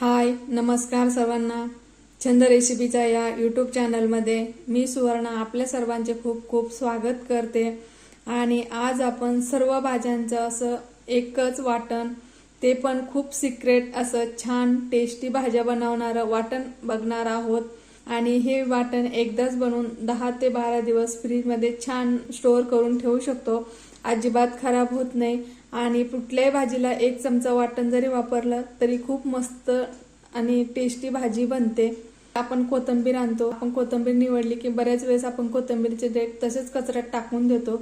हाय नमस्कार सर्वांना. छंद रेसिपीच्या या यूट्यूब चॅनलमध्ये मी सुवर्णा आपल्या सर्वांचे खूप खूप स्वागत करते. आणि आज आपण सर्व भाज्यांचं असं एकच वाटण ते पण खूप सिक्रेट असं छान टेस्टी भाज्या बनवणारं वाटण बघणार आहोत. आणि हे वाटण एकदाच बनवून दहा ते बारा दिवस फ्रीजमध्ये छान स्टोअर करून ठेवू शकतो. अजिबात खराब होत नाही. आणि कुठल्याही भाजीला एक चमचा वाटण जरी वापरलं तरी खूप मस्त आणि टेस्टी भाजी बनते. आपण कोथिंबीर आणतो. आपण कोथिंबीर निवडली की बऱ्याच वेळेस आपण कोथंबीरचे डेट तसेच कचऱ्यात टाकून देतो.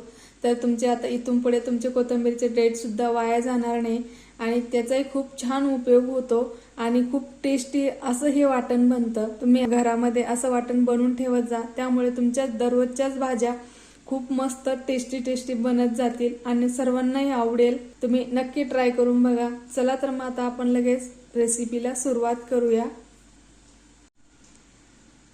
तर तुमचे आता इथून पुढे तुमचे कोथिंबीरचे डेट सुद्धा वाया जाणार नाही. आणि त्याचाही खूप छान उपयोग होतो. आणि खूप टेस्टी असं हे वाटण बनतं. तुम्ही घरामध्ये असं वाटण बनवून ठेवत जा. त्यामुळे तुमच्या दररोजच्याच भाज्या खूप मस्त टेस्टी टेस्टी बनत जातील आणि सर्वांनाही आवडेल. तुम्ही नक्की ट्राय करून बघा. चला तर मग आता आपण लगेच रेसिपीला सुरुवात करूया.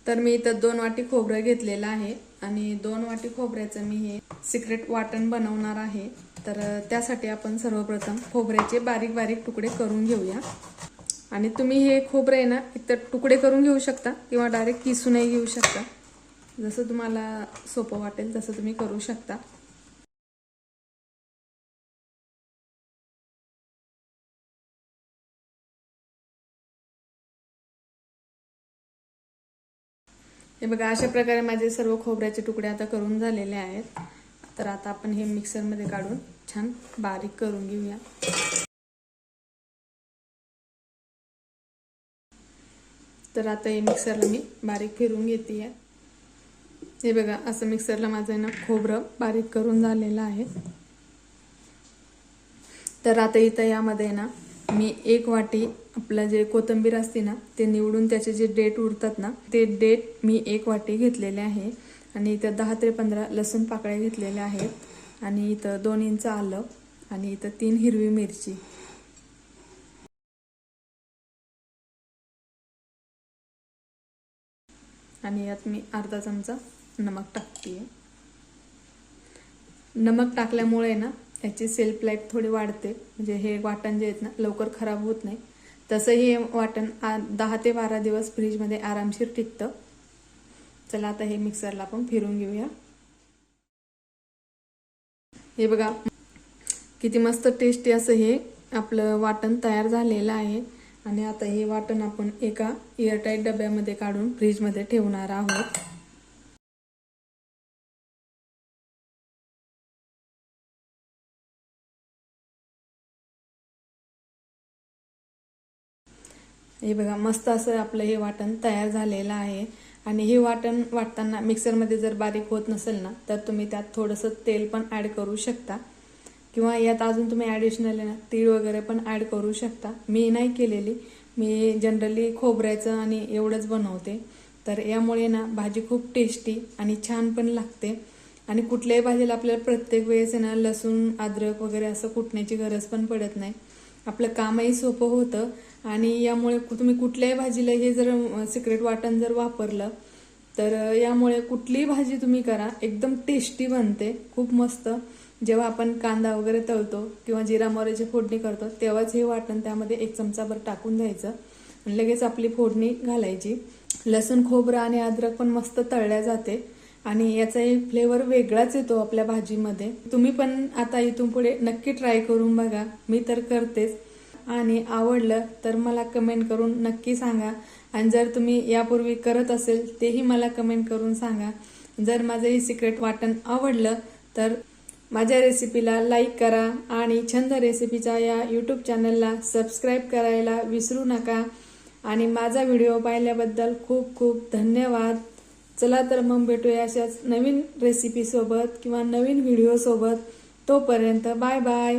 तर मी इथं दोन वाटी खोबरं घेतलेलं आहे आणि दोन वाटी खोबऱ्याचं मी हे सिक्रेट वाटण बनवणार आहे. तर त्यासाठी आपण सर्वप्रथम खोबऱ्याचे बारीक बारीक तुकडे करून घेऊया. आणि तुम्ही हे खोबरं आहे ना एकतर तुकडे करून घेऊ शकता किंवा डायरेक्ट किसूनही घेऊ शकता. जसं तुम्हाला सोपं वाटेल तसं तुम्ही करू शकता. हे बघा अशा प्रकारे माझे सर्व खोबऱ्याचे तुकडे आता करून झालेले आहेत. तर आता आपण हे मिक्सरमध्ये काढून छान बारीक करून घेऊया. तर आता हे मिक्सरला मी बारीक फिरून घेते हे बघा असं मिक्सरला माझं ना खोबरं बारीक करून झालेलं आहे. तर आता इथं यामध्ये ना मी एक वाटी आपलं जे कोथिंबीर असते ना ते निवडून त्याचे जे डेट उरतात ना ते डेट मी एक वाटी घेतलेले आहे. आणि इथं दहा ते पंधरा लसूण पाकळ्या घेतलेल्या आहेत. आणि इथं दोन इंच आलं. आणि इथं तीन हिरवी मिरची. आणि यात मी अर्धा चमचा नमक टाकते नमक टाकल्यामुळे ना याची सेल्फ लाईफ थोडी वाढते. म्हणजे हे वाटण जे आहेत ना लवकर खराब होत नाही. तसंही हे वाटण दहा ते बारा दिवस फ्रीजमध्ये आरामशीर टिकतं. चला आता हे मिक्सरला आपण फिरून घेऊया. हे बघा किती मस्त टेस्टी असं हे आपलं वाटण तयार झालेलं आहे. आणि आता हे वाटण आपण एका एअरटाईट डब्यामध्ये काढून फ्रीजमध्ये ठेवणार आहोत. हे बघा मस्त असं आपलं हे वाटण तयार झालेलं आहे. आणि हे वाटण वाटताना मिक्सरमध्ये जर बारीक होत नसेल ना तर तुम्ही त्यात थोडंसं तेल पण ॲड करू शकता. किंवा यात अजून तुम्ही ॲडिशनल ना तीळ वगैरे पण ॲड करू शकता. मी नाही केलेली. मी जनरली खोबऱ्याचं आणि एवढंच बनवते. तर यामुळे ना भाजी खूप टेस्टी आणि छान पण लागते. आणि कुठल्याही भाजीला आपल्याला प्रत्येक वेळेस ना लसूण अद्रक वगैरे असं कुटण्याची गरज पण पडत नाही. आपलं कामही सोपं होतं. आणि यामुळे तुम्ही कुठल्याही भाजीला हे जर सिक्रेट वाटण जर वापरलं तर यामुळे कुठलीही भाजी तुम्ही करा एकदम टेस्टी बनते. खूप मस्त. जेव्हा आपण कांदा वगैरे तळतो किंवा जिरा मोहरीची फोडणी करतो तेव्हाच हे वाटण त्यामध्ये एक चमचाभर टाकून द्यायचं. आणि लगेच आपली फोडणी घालायची. लसूण खोबरं आणि अद्रक पण मस्त तळल्या जाते. आणि याचाही फ्लेवर वेगळाच येतो आपल्या भाजीमध्ये. तुम्ही पण आता इथून पुढे नक्की ट्राय करून बघा. मी तर करतेच. आणि आवडलं तर मला कमेंट करून नक्की सांगा. आणि जर तुम्ही यापूर्वी करत असेल तेही मला कमेंट करून सांगा. जर माझं हे सिक्रेट वाटण आवडलं तर माझ्या रेसिपीला लाईक करा आणि छंद रेसिपीच्या या यूट्यूब चॅनलला सबस्क्राईब करायला विसरू नका. आणि माझा व्हिडिओ पाहिल्याबद्दल खूप खूप धन्यवाद. चला तर मग भेटूया अशाच नवीन रेसिपीसोबत किंवा नवीन व्हिडिओसोबत तोपर्यंत बाय बाय